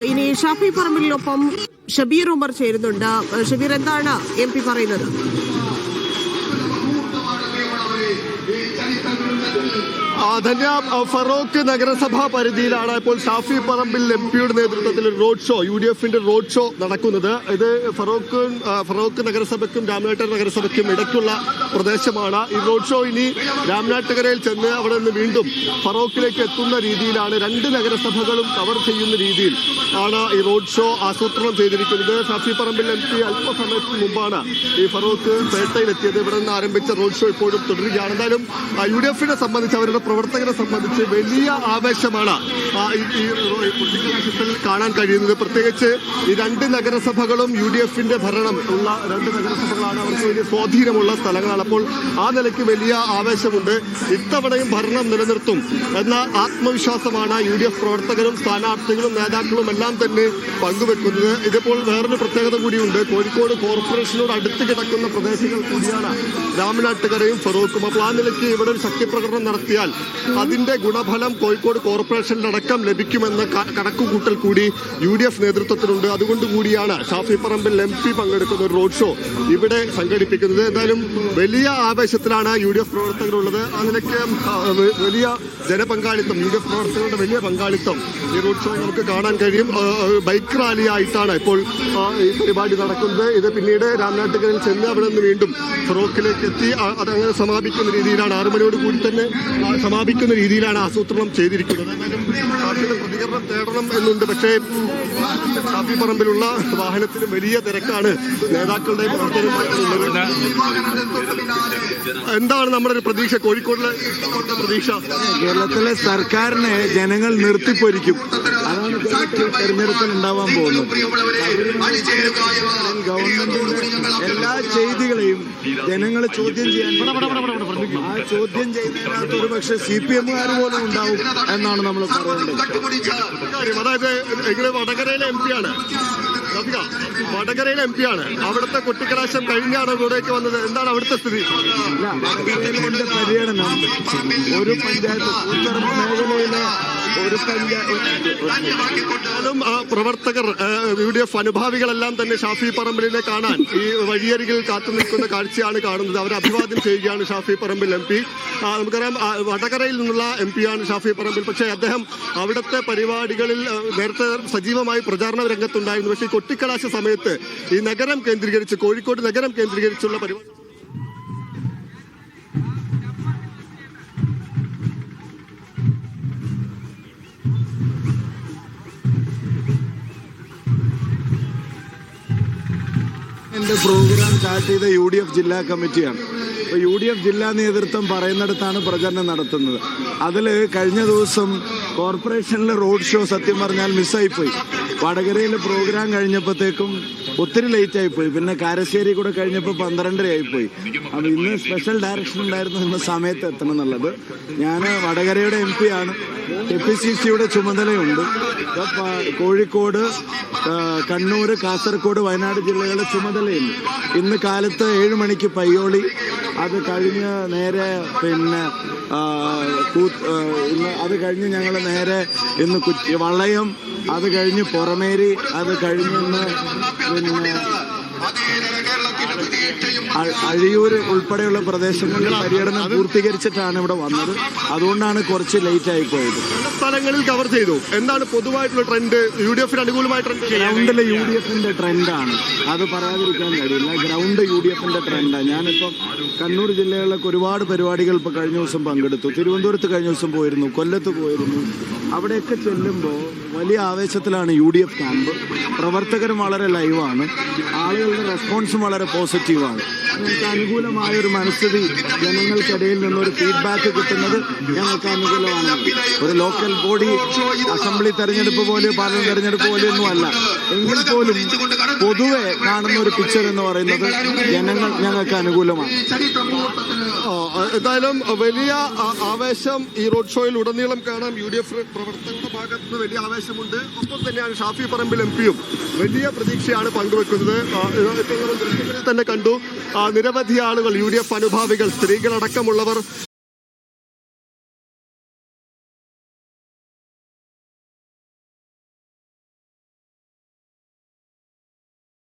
ഇനി ഷാഫി പറമ്പിലിനൊപ്പം ഷബീർ ഉമർ ചേരുന്നുണ്ട്. ഷബീർ എന്താണ് എം പി പറയുന്നത്? ധന്യ ഫറോക്ക് നഗരസഭാ പരിധിയിലാണ് ഇപ്പോൾ ഷാഫി പറമ്പിൽ എം പിയുടെ നേതൃത്വത്തിൽ ഒരു റോഡ് ഷോ യു ഡി എഫിന്റെ റോഡ് ഷോ നടക്കുന്നത്. ഇത് ഫറോക്ക് ഫറോക്ക് നഗരസഭയ്ക്കും രാമനാട്ടർ നഗരസഭയ്ക്കും ഇടയ്ക്കുള്ള പ്രദേശമാണ്. ഈ റോഡ് ഷോ ഇനി രാമനാട്ടുകരയിൽ ചെന്ന് അവിടെ നിന്ന് വീണ്ടും ഫറോക്കിലേക്ക് എത്തുന്ന രീതിയിലാണ്. രണ്ട് നഗരസഭകളും കവർ ചെയ്യുന്ന രീതിയിൽ ആണ് ഈ റോഡ് ഷോ ആസൂത്രണം ചെയ്തിരിക്കുന്നത്. ഷാഫി പറമ്പിൽ എം പി അല്പസമയത്തിന് മുമ്പാണ് ഈ ഫറോക്ക് പേട്ടയിലെത്തിയത്. ഇവിടെ നിന്ന് ആരംഭിച്ച റോഡ് ഷോ ഇപ്പോഴും തുടരുകയാണ്. എന്തായാലും യു ഡി എഫിനെ സംബന്ധിച്ച് അവരുടെ പ്രവർത്തകരെ സംബന്ധിച്ച് വലിയ ആവേശമാണ് ഈ കാണാൻ കഴിയുന്നത്. പ്രത്യേകിച്ച് ഈ രണ്ട് നഗരസഭകളും യു ഡി എഫിന്റെ ഭരണം ഉള്ള രണ്ട് നഗരസഭകളാണ് അവർക്ക് വലിയ സ്വാധീനമുള്ള സ്ഥലങ്ങളാണ്. അപ്പോൾ ആ നിലയ്ക്ക് വലിയ ആവേശമുണ്ട്. ഇത്തവണയും ഭരണം നിലനിർത്തും എന്ന ആത്മവിശ്വാസമാണ് യു ഡി എഫ് പ്രവർത്തകരും സ്ഥാനാർത്ഥികളും നേതാക്കളും എല്ലാം തന്നെ പങ്കുവെക്കുന്നത്. ഇതിപ്പോൾ വേറൊരു പ്രത്യേകത കൂടിയുണ്ട്. കോഴിക്കോട് കോർപ്പറേഷനോട് അടുത്ത് കിടക്കുന്ന പ്രദേശങ്ങൾ കൂടിയാണ് രാമനാട്ടുകരയും ഫറൂഖും. അപ്പോൾ ആ നിലയ്ക്ക് ഇവിടെ ഒരു ശക്തിപ്രകടനം നടത്തിയാൽ അതിന്റെ ഗുണഫലം കോഴിക്കോട് കോർപ്പറേഷനിലടക്കം ലഭിക്കുമെന്ന കണക്കുകൂട്ടൽ കൂടി യു ഡി എഫ് നേതൃത്വത്തിലുണ്ട്. അതുകൊണ്ട് കൂടിയാണ് ഷാഫി പറമ്പിൽ എം പി പങ്കെടുക്കുന്ന ഒരു റോഡ് ഷോ ഇവിടെ സംഘടിപ്പിക്കുന്നത്. എന്തായാലും വലിയ ആവേശത്തിലാണ് യു ഡി എഫ് പ്രവർത്തകരുള്ളത് വ- വലിയ ജനപങ്കാളിത്തം യു ഡി എഫ് പ്രവർത്തകരുടെ വലിയ പങ്കാളിത്തം ഈ റോഡ് ഷോ നമുക്ക് കാണാൻ കഴിയും. ബൈക്ക് റാലിയായിട്ടാണ് ഇപ്പോൾ ഈ പരിപാടി നടക്കുന്നത്. ഇത് പിന്നീട് രാംനാട്ടുകരിൽ ചെന്ന് അവിടെ നിന്ന് വീണ്ടും ഫറോക്കിലേക്ക് എത്തി. അതങ്ങനെ സമാപിക്കുന്ന രീതിയിലാണ്. ആറുമണിയോട് കൂടി തന്നെ സമാപിക്കുന്ന രീതിയിലാണ് ആസൂത്രണം ചെയ്തിരിക്കുന്നത്. പ്രതികരണം തേടണം എന്നുണ്ട്. പക്ഷേ ഷാഫി പറമ്പിലുള്ള വാഹനത്തിന് വലിയ തിരക്കാണ് നേതാക്കളുടെ പ്രവർത്തനം എന്താണ് നമ്മുടെ ഒരു പ്രതീക്ഷ? കോഴിക്കോടിലെ പ്രതീക്ഷ? കേരളത്തിലെ സർക്കാരിനെ ജനങ്ങൾ നിർത്തിപ്പൊരിക്കും. അതാണ് തെരഞ്ഞെടുപ്പിൽ ഉണ്ടാവാൻ പോകുന്നത്. ഗവൺമെന്റിന്റെ എല്ലാ ചെയ്തികളെയും ജനങ്ങൾ ചോദ്യം ചെയ്യാൻ ആ ചോദ്യം ചെയ്യുന്നതിനകത്ത് ഒരു പക്ഷേ സി പി എമ്മുകാർ പോലും ഉണ്ടാവും എന്നാണ് നമ്മൾ പറയുന്നത്. അതായത് വടകരയിലെ എം പി ആണ്. വടകരയിലെ എം പി ആണ്. അവിടുത്തെ കുട്ടിക്കലാശം കഴിഞ്ഞാണ് ഇവിടേക്ക് വന്നത്. എന്താണ് അവിടുത്തെ സ്ഥിതി? പര്യടനം ഒരു പഞ്ചായത്ത് മേഖലയിലെ ഒരു ആ പ്രവർത്തകർ യു ഡി എഫ് അനുഭാവികളെല്ലാം തന്നെ ഷാഫി പറമ്പിലിനെ കാണാൻ ഈ വഴിയരികിൽ കാത്തു നിൽക്കുന്ന കാഴ്ചയാണ് കാണുന്നത്. അവരെ അഭിവാദ്യം ചെയ്യുകയാണ് ഷാഫി പറമ്പിൽ എം പി. നമുക്കറിയാം വടകരയിൽ നിന്നുള്ള എം പിയാണ് ഷാഫി പറമ്പിൽ. പക്ഷേ അദ്ദേഹം അവിടുത്തെ പരിപാടികളിൽ നേരത്തെ സജീവമായി പ്രചാരണ രംഗത്തുണ്ടായിരുന്നു. പക്ഷേ കൊട്ടിക്കലാശ സമയത്ത് ഈ നഗരം കേന്ദ്രീകരിച്ച് കോഴിക്കോട് നഗരം കേന്ദ്രീകരിച്ചുള്ള പരിപാടി എന്റെ പ്രോഗ്രാം സ്റ്റാർട്ട് ചെയ്ത യു ഡി എഫ് ജില്ലാ കമ്മിറ്റിയാണ്. അപ്പോൾ യു ഡി എഫ് ജില്ലാ നേതൃത്വം പറയുന്നിടത്താണ് പ്രചരണം നടത്തുന്നത്. അതിൽ കഴിഞ്ഞ ദിവസം കോർപ്പറേഷനിലെ റോഡ് ഷോ സത്യം പറഞ്ഞാൽ മിസ്സായിപ്പോയി. വടകരയിൽ പ്രോഗ്രാം കഴിഞ്ഞപ്പോഴത്തേക്കും ഒത്തിരി ലേറ്റ് ആയിപ്പോയി. പിന്നെ കാരശ്ശേരി കൂടെ കഴിഞ്ഞപ്പോൾ പന്ത്രണ്ടര ആയിപ്പോയി. അപ്പം ഇന്ന് സ്പെഷ്യൽ ഡയറക്ഷൻ ഉണ്ടായിരുന്നു ഇന്ന് സമയത്ത് എത്തണം എന്നുള്ളത്. ഞാൻ വടകരയുടെ എം പി ആണ്. കെ പി സി സിയുടെ ചുമതലയുണ്ട്. കോഴിക്കോട് കണ്ണൂർ കാസർഗോഡ് വയനാട് ജില്ലകളുടെ ചുമതലയുണ്ട് ഇന്ന്. കാലത്ത് ഏഴ് മണിക്ക് പയ്യോളി. അത് കഴിഞ്ഞ് നേരെ പിന്നെ ഇന്ന് അത് കഴിഞ്ഞ് ഞങ്ങൾ നേരെ ഇന്ന് കുറ്റി വളയം അത് കഴിഞ്ഞ് പുറമേരി അത് കഴിഞ്ഞ് ഇന്ന് പിന്നെ അഴിയൂർ ഉൾപ്പെടെയുള്ള പ്രദേശങ്ങളിൽ പര്യടനം പൂർത്തീകരിച്ചിട്ടാണ് ഇവിടെ വന്നത്. അതുകൊണ്ടാണ് കുറച്ച് ലേറ്റ് ആയി പോയത്. സ്ഥലങ്ങളിൽ കവർ ചെയ്തു. എന്താണ് പൊതുവായിട്ടുള്ള ട്രെൻഡ് യു ഡി എഫിന് അനുകൂലമായ ട്രെൻഡ് ഗ്രൗണ്ടിലെ യു ഡി എഫിന്റെ ട്രെൻഡാണ് അത് പറയാതിരിക്കാൻ കഴിയില്ല. ഗ്രൗണ്ട് യു ഡി എഫിന്റെ ട്രെൻഡാണ് ഞാനിപ്പം കണ്ണൂർ ജില്ലകളിലൊക്കെ ഒരുപാട് പരിപാടികൾ ഇപ്പോൾ കഴിഞ്ഞ ദിവസം പങ്കെടുത്തു. തിരുവനന്തപുരത്ത് കഴിഞ്ഞ ദിവസം പോയിരുന്നു കൊല്ലത്ത് പോയിരുന്നു. അവിടെയൊക്കെ ചെല്ലുമ്പോൾ വലിയ ആവേശത്തിലാണ് യു ഡി എഫ് ക്യാമ്പ്. പ്രവർത്തകരും വളരെ ലൈവാണ് ആളുകളുടെ റെസ്പോൺസും വളരെ പോസിറ്റീവാണ് ഞങ്ങൾക്ക് അനുകൂലമായ ഒരു മനസ്ഥിതി ജനങ്ങൾക്കിടയിൽ നിന്നൊരു ഫീഡ്ബാക്ക് കിട്ടുന്നത് ഞങ്ങൾക്ക് അനുകൂലമാണ്. ഒരു ലോക്കൽ ബോഡി അസംബ്ലി തെരഞ്ഞെടുപ്പ് പോലെ പാർലമെന്റ് തെരഞ്ഞെടുപ്പ് പോലെയൊന്നും അല്ല. എങ്കിൽ പോലും പൊതുവെ കാണുന്ന ഒരു പിക്ചർ എന്ന് പറയുന്നത് ജനങ്ങൾ ഞങ്ങൾക്ക് അനുകൂലമാണ്. എന്തായാലും വലിയ ആവേശം ഈ റോഡ് ഷോയിൽ ഉടനീളം കാണാം. യു ഡി എഫ് പ്രവർത്തകരുടെ ഭാഗത്ത് നിന്ന് വലിയ ആവേശമുണ്ട്. ഒപ്പം തന്നെയാണ് ഷാഫി പറമ്പിൽ എം പിയും വലിയ പ്രതീക്ഷയാണ് പങ്കുവെക്കുന്നത്. തന്നെ കണ്ടു. നിരവധി ആളുകൾ യു ഡി എഫ് അനുഭാവികൾ സ്ത്രീകളടക്കമുള്ളവർ